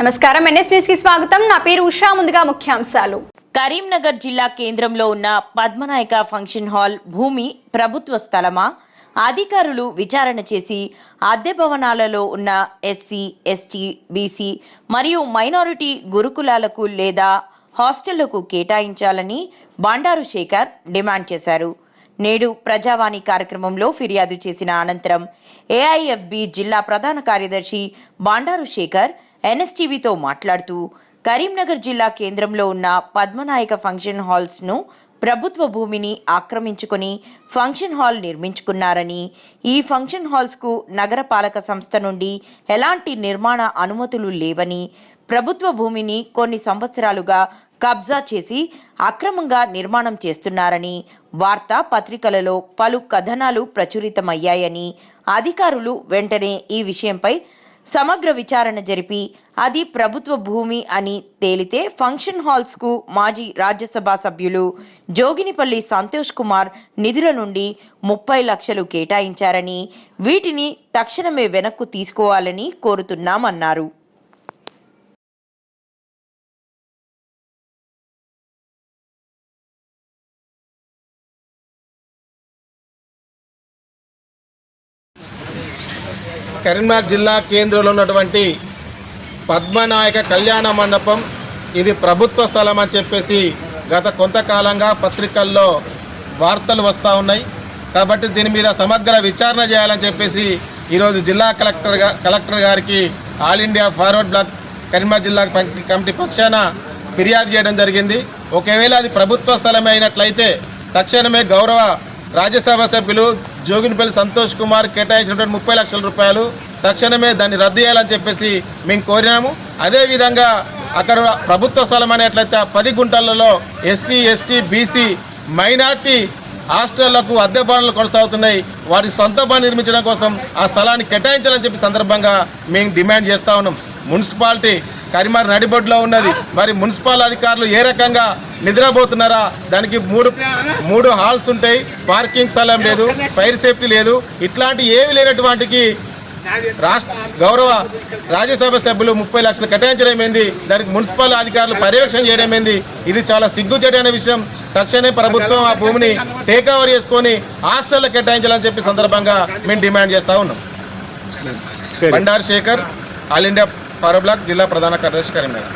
నమస్కారం. ఎన్ఎస్ న్యూస్కి స్వాగతం. నా పేరు ఉషా. ముందుగా ముఖ్యాంశాలు. కరీంనగర్ జిల్లా కేంద్రంలో ఉన్న పద్మనాయక ఫంక్షన్ హాల్ భూమి ప్రభుత్వ స్థలమా? అధికారులు విచారణ చేసి అద్దె భవనాలలో ఉన్న ఎస్సీ ఎస్టీ బీసీ మరియు మైనారిటీ గురుకులాలకు లేదా హాస్టళ్ళకు కేటాయించాలని బండారు శేఖర్ డిమాండ్ చేశారు. నేడు ప్రజావాణి కార్యక్రమంలో ఫిర్యాదు చేసిన అనంతరం ఏఐఎఫ్బి జిల్లా ప్రధాన కార్యదర్శి బండారు శేఖర్ ఎన్ఎస్టీవీతో మాట్లాడుతూ కరీంనగర్ జిల్లా కేంద్రంలో ఉన్న పద్మనాయక ఫంక్షన్ హాల్స్ను ప్రభుత్వ భూమిని ఆక్రమించుకొని ఫంక్షన్ హాల్ నిర్మించుకున్నారని ఈ ఫంక్షన్ హాల్స్కు నగరపాలక సంస్థ నుండి ఎలాంటి నిర్మాణ అనుమతులు లేవని ప్రభుత్వ భూమిని కొన్ని సంవత్సరాలుగా కబ్జా చేసి అక్రమంగా నిర్మాణం చేస్తున్నారని వార్తా పత్రికలలో పలు కథనాలు ప్రచురితమయ్యాయని అధికారులు వెంటనే ఈ విషయంపై సమగ్ర విచారణ జరిపి అది ప్రభుత్వ భూమి అని తేలితే ఫంక్షన్ హాల్స్కు మాజీ రాజ్యసభ సభ్యులు జోగినిపల్లి సంతోష్ కుమార్ నిధుల నుండి ముప్పై లక్షలు కేటాయించారని వీటిని తక్షణమే వెనక్కు తీసుకోవాలని కోరుతున్నామన్నారు. కరీంనగర్ జిల్లా కేంద్రంలో ఉన్నటువంటి పద్మనాయక కళ్యాణ మండపం ఇది ప్రభుత్వ స్థలం అని చెప్పేసి గత కొంతకాలంగా పత్రికల్లో వార్తలు వస్తూ ఉన్నాయి. కాబట్టి దీని మీద సమగ్ర విచారణ చేయాలని చెప్పేసి ఈరోజు జిల్లా కలెక్టర్ కలెక్టర్ గారికి all India forward bloc Karimnagar జిల్లా కమిటీ కమిటీ పక్షాన ఫిర్యాదు చేయడం జరిగింది. ఒకవేళ అది ప్రభుత్వ స్థలమే అయినట్లయితే తక్షణమే గౌరవ రాజ్యసభ సభ్యులు జోగినిపల్లి సంతోష్ కుమార్ కేటాయించినటువంటి ముప్పై లక్షల రూపాయలు తక్షణమే దాన్ని రద్దు చేయాలని చెప్పేసి మేము కోరినాము. అదేవిధంగా అక్కడ ప్రభుత్వ స్థలం అనేట్లయితే ఆ పది గుంటలలో ఎస్సీ ఎస్టీ బీసీ మైనార్టీ హాస్టళ్ళకు అద్దె భవనాలు కొనసాగుతున్నాయి. వారి సొంత భవనం నిర్మించడం కోసం ఆ స్థలాన్ని కేటాయించాలని చెప్పి సందర్భంగా మేము డిమాండ్ చేస్తా ఉన్నాం. మున్సిపాలిటీ కరిమార్ నడిబొడ్లో ఉన్నది. మరి మున్సిపల్ అధికారులు ఏ రకంగా నిద్రపోతున్నారా? దానికి మూడు మూడు హాల్స్ ఉంటాయి. పార్కింగ్ స్థలం లేదు. ఫైర్ సేఫ్టీ లేదు. ఇట్లాంటి ఏవి లేనటువంటికి రాష్ట్ర గౌరవ రాజ్యసభ సభ్యులు ముప్పై లక్షలు కేటాయించడం ఏంది? దానికి మున్సిపల్ అధికారులు పర్యవేక్షణ చేయడం ఏంది? ఇది చాలా సిగ్గుచేటైన విషయం. తక్షణమే ప్రభుత్వం ఆ భూమిని టేక్ ఓవర్ చేసుకొని హాస్టల్లో కేటాయించాలని చెప్పి సందర్భంగా మేము డిమాండ్ చేస్తా ఉన్నాం. Bandaru Shekar all India forward bloc జిల్లా ప్రధాన కార్యదర్శి కరీంనగర్.